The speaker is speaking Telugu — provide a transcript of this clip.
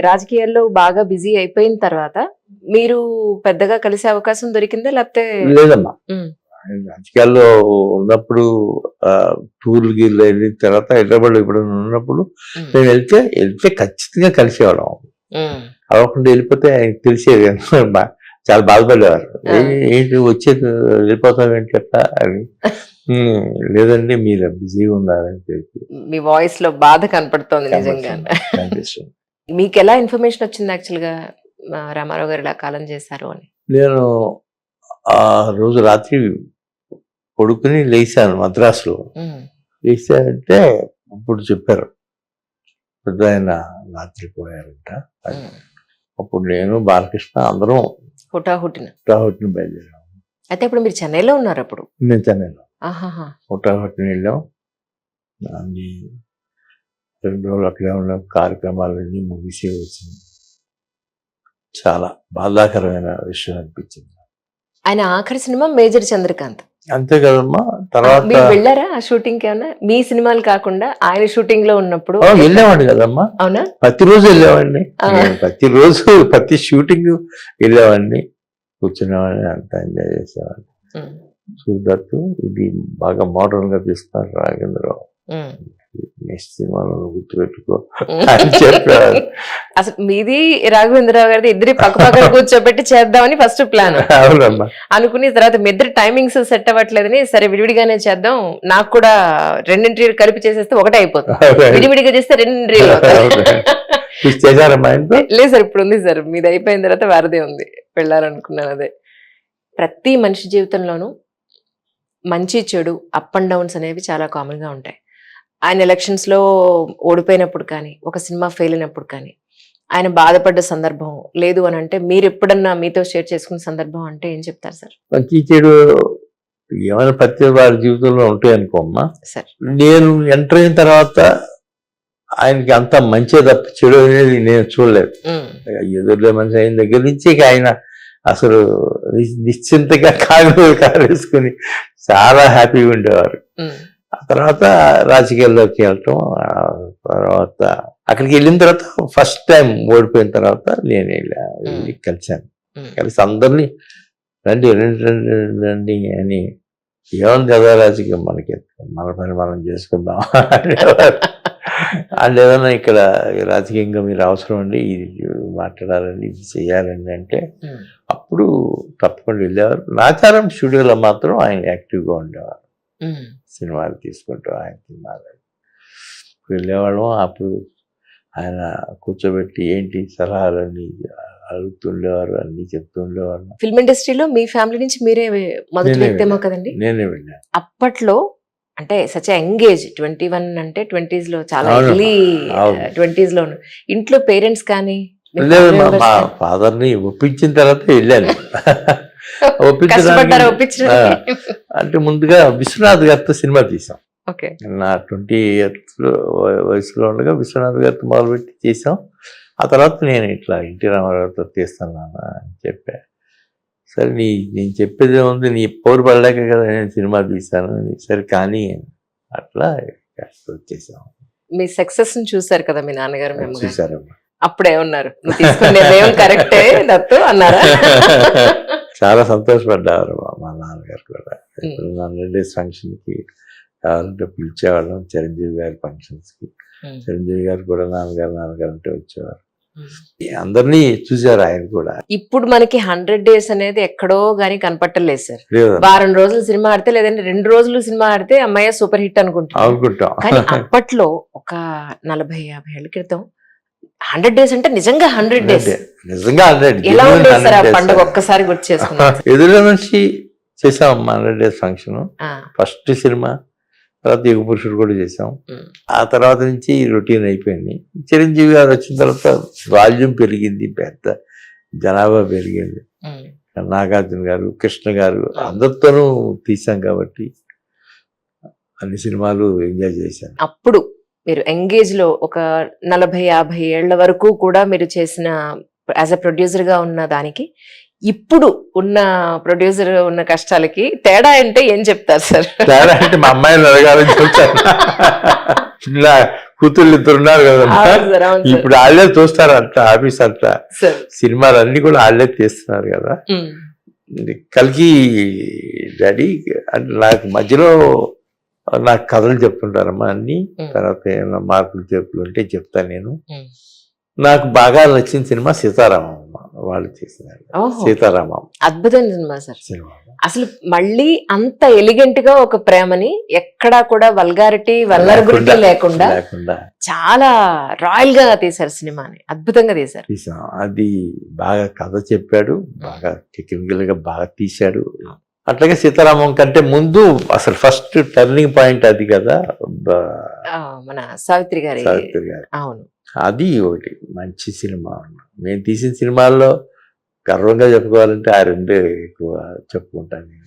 రాజకీయాల్లో బాగా బిజీ అయిపోయిన తర్వాత మీరు పెద్దగా కలిసే అవకాశం దొరికిందా లేకపోతే లేదమ్మా. రాజకీయాల్లో ఉన్నప్పుడు టూర్లు గీర్లు వెళ్ళిన తర్వాత హైదరాబాద్ ఇప్పుడు ఉన్నప్పుడు మేము వెళ్తే వెళ్తే ఖచ్చితంగా కలిసేవాళ్ళం. అవ్వకుండా వెళ్ళిపోతే ఆయనకి తెలిసేది. చాలా బాధపడేవారు. ఆ. "ఏ- ఏంటి వచ్చేది? వెళ్ళిపోతాం ఏంటి అట్లా? అని. "ఉమ్, లేదండి మీరు బిజీగా ఉన్నారని చెప్పి. మీ వాయిస్లో బాధ కనపడుతోంది నిజంగా. కనిపిస్తుంది. మీకు ఎలా ఇన్ఫర్మేషన్ వచ్చింది యాక్చువల్గా ఆ, రామారావు గారు ఇలా కాలం చేశారు అని. నేను ఆ రోజు రాత్రి పడుకుని లేచాను మద్రాసులో. లేచానంటే అప్పుడు చెప్పారు. పెద్ద ఆయన రాత్రి పోయారంట. అప్పుడు నేను బాలకృష్ణ అందరం హుటాహుటిన. హుటాహుటిని బయలుదేరాం. అయితే ఇప్పుడు మీరు చెన్నైలో ఉన్నారు అప్పుడు? నేను చెన్నైలో. హుటాహుటిని వెళ్ళాం. రెండు రోజులు అక్కడే ఉన్న కార్యక్రమాలన్నీ ముగిసి వచ్చింది. చాలా బాధాకరమైన విషయం అనిపించింది. ఆయన ఆఖరి సినిమా మేజర్ చంద్రకాంత్. అంతే కదమ్మా తర్వాత మీరు వెళ్ళారా ఆ షూటింగ్కి ఏమన్నా? మీ సినిమాలు కాకుండా ఆయన షూటింగ్లో ఉన్నప్పుడు ఆ, వెళ్ళామండి కదమ్మా. అవునా? ప్రతిరోజు వెళ్ళేవాడిని. ప్రతిరోజు ప్రతి షూటింగ్ వెళ్ళేవాడిని. కూర్చునేవాడిని అంతా ఎంజాయ్ చేసేవాడిని. చూడట్టు ఇది బాగా మోడర్న్గా తీస్తున్నారు రాగేంద్రరావు నెక్స్ట్ సినిమాలో గుర్తుపెట్టుకో. అని చెప్పారు అసలు మీది రాఘవేంద్రరావు గారిది ఇద్దరి పక్క పక్కన కూర్చోబెట్టి చేద్దామని ఫస్ట్ ప్లాన్. అవునమ్మా. అనుకుని తర్వాత మీ ఇద్దరు టైమింగ్స్ సెట్ అవ్వట్లేదని సరే విడివిడిగానే చేద్దాం నాకు కూడా రెండింటి కలిపి చేసేస్తే ఒకటే అయిపోతుంది. విడివిడిగా చేస్తే రెండు చూసి చేశారమ్మా ఇంట్లో? లేదు సార్ ఇప్పుడు ఉంది సార్. మీది అయిపోయిన తర్వాత వారదే ఉంది. వెళ్ళాలనుకున్నాను అదే. ప్రతి మనిషి జీవితంలోనూ మంచి చెడు అప్ అండ్ డౌన్స్ అనేవి చాలా కామన్గా ఉంటాయి. ఆయన ఎలక్షన్స్లో ఓడిపోయినప్పుడు కానీ ఒక సినిమా ఫెయిల్ అయినప్పుడు కానీ ఆయన బాధపడ్డ సందర్భం లేదు అని అంటే మీరు ఎప్పుడన్నా మీతో షేర్ చేసుకున్న సందర్భం అంటే ఏం చెప్తారు సార్? మంచి చెడు ఏమైనా ప్రతి వారి జీవితంలో ఉంటాయి అనుకోమ్మా సార్. నేను ఎంటర్ అయిన తర్వాత ఆయనకి అంత మంచి తప్ప చెడు అనేది నేను చూడలేదు. ఎదురులే మనిషి అయిన దగ్గర నుంచి ఆయన అసలు నిశ్చింతగా కాలు కారేసుకుని చాలా హ్యాపీగా ఉండేవారు. తర్వాత రాజకీయాల్లోకి వెళ్ళటం తర్వాత అక్కడికి వెళ్ళిన తర్వాత ఫస్ట్ టైం ఓడిపోయిన తర్వాత నేను వెళ్ళా కలిశాను. కలిసి అందరినీ రండి రండి రండి రండి, అని ఏముంది కదా రాజకీయం మనకి? మన పని మనం చేసుకుందాం. వాళ్ళు ఏదైనా ఇక్కడ రాజకీయంగా మీరు అవసరం అండి ఇది మాట్లాడాలండి ఇది చేయాలండి అంటే అప్పుడు తప్పకుండా వెళ్ళేవారు. నాచారం స్టూడియోలో మాత్రం ఆయన యాక్టివ్గా ఉండేవారు. సినిమాలు తీసుకుంటూ ఆయన సినిమాలు వెళ్ళేవాళ్ళం అప్పుడు ఆయన కూర్చోబెట్టి ఏంటి సలహాలన్నీ అడుగుతుండేవారు అన్నీ చెప్తుండేవారు ఫిల్మ్ ఇండస్ట్రీలో మీ ఫ్యామిలీ నుంచి మీరే మొదటి వ్యక్తేమో కదండి? నేనే వెళ్ళాను అప్పట్లో అంటే సచ్ ఎంగేజ్ ట్వంటీ వన్ అంటే ట్వంటీస్లో చాలా అవును. ఎర్లీ అవును. ట్వంటీస్లో ఇంట్లో పేరెంట్స్ కానీ లేదు మా? ఫాదర్ని ఒప్పించిన తర్వాత వెళ్ళాను. ఒప్పించడానికి అంటే ముందుగా విశ్వనాథ్ గారితో సినిమా తీసాం. ఓకే. నా ట్వంటీ ఇయర్స్ వయసులో ఉండగా విశ్వనాథ్ గారితో మొదలుపెట్టి చేసాం. ఆ తర్వాత నేను ఇట్లా ఎన్టీ రామారావుతో తీస్తాను నాన్న అని చెప్పా. సరే నీ నేను చెప్పేది ఉంది నీ పౌరు పడలేక కదా నేను సినిమా తీశాను. సరే కానీ అట్లా వచ్చేసాం. మీ సక్సెస్ని చూసారు కదా మీ నాన్నగారు మేము చూసారమ్మా అప్పుడే ఉన్నారు. నిర్ణయం కరెక్టే దత్తు అన్నారా? చాలా సంతోషపడ్డారు మా నాన్నగారు కూడా. నన్ను డేస్ ఫంక్షన్కి కావాలంటే పిలిచేవాళ్ళం. చిరంజీవి గారి ఫంక్షన్స్కి. ఉమ్, చిరంజీవి గారు కూడా నాన్నగారు నాన్నగారు అంటే వచ్చేవారు. అందరినీ చూశారు ఆయన కూడా. ఇప్పుడు మనకి హండ్రెడ్ డేస్ అనేది ఎక్కడో గానీ కనపట్టలేదు సార్. వారం రోజులు సినిమా ఆడితే లేదంటే రెండు రోజులు సినిమా ఆడితే అమ్మాయి సూపర్ హిట్ అనుకుంటాం. కానీ అప్పట్లో ఒక నలభై యాభై ఏళ్ళ క్రితం హండ్రెడ్ డేస్ అంటే నిజంగా హండ్రెడ్ డేస్. నిజంగా హండ్రెడ్ ఎలా ఉండేది పండుగ? ఒక్కసారి గుర్తు చేసుకున్నాం ఎదురు నుంచి చేసాం hundred days function. First cinema తర్వాత యుగ పురుషుడు కూడా చేసాం. ఆ తర్వాత నుంచి రొటీన్ అయిపోయింది. చిరంజీవి గారు వచ్చిన తర్వాత వాల్యూమ్ పెరిగింది పెద్ద జనాభా పెరిగింది. నాగార్జున గారు కృష్ణ గారు అందరితోనూ తీసాం కాబట్టి అన్ని సినిమాలు ఎంజాయ్ చేశాను. అప్పుడు మీరు ఎంగేజ్లో ఒక నలభై యాభై ఏళ్ళ వరకు కూడా మీరు చేసిన యాజ్ అ ప్రొడ్యూసర్గా ఉన్న దానికి ఇప్పుడు ఉన్న ప్రొడ్యూసర్ ఉన్న కష్టాలకి తేడా అంటే ఏం చెప్తారు సార్? తేడా అంటే మా అమ్మాయిని అడగాలని చెప్తాను ఇలా కూతుళ్ళు ఇద్దరు ఉన్నారు కదా ఇప్పుడు వాళ్ళే చూస్తారు అంట ఆఫీస్ అంతా. సార్. సినిమాలు అన్ని కూడా వాళ్ళే తీస్తున్నారు కదా. కలిగి డాడీ అంటే నాకు మధ్యలో నాకు కథలు చెప్తుంటారమ్మా అన్ని. తర్వాత ఏమైనా మార్పులు చెప్పులు ఉంటే చెప్తాను నేను. నాకు బాగా నచ్చిన సినిమా సీతారామమ్మ వాళ్ళు చేసినారు. ఓహో. సీతారామం అద్భుతమైన సినిమా సార్. సినిమా. అసలు మళ్ళీ అంత ఎలిగెంట్గా ఒక ప్రేమని ఎక్కడా కూడా వల్గారిటీ వల్లరుగురిటీ లేకుండా లేకుండా చాలా రాయల్గా తీశారు సినిమాని. అద్భుతంగా తీశారు. అది బాగా కథ చెప్పాడు బాగా టెక్నికల్గా బాగా తీశాడు. అట్లాగే సీతారామం కంటే ముందు అసలు ఫస్ట్ టర్నింగ్ పాయింట్ అది కదా మన సావిత్రి గారి సావిత్రి గారు. అవును. అది ఒకటి మంచి సినిమా మేము తీసిన సినిమాల్లో గర్వంగా చెప్పుకోవాలంటే ఆ రెండే ఎక్కువ చెప్పుకుంటాను నేను.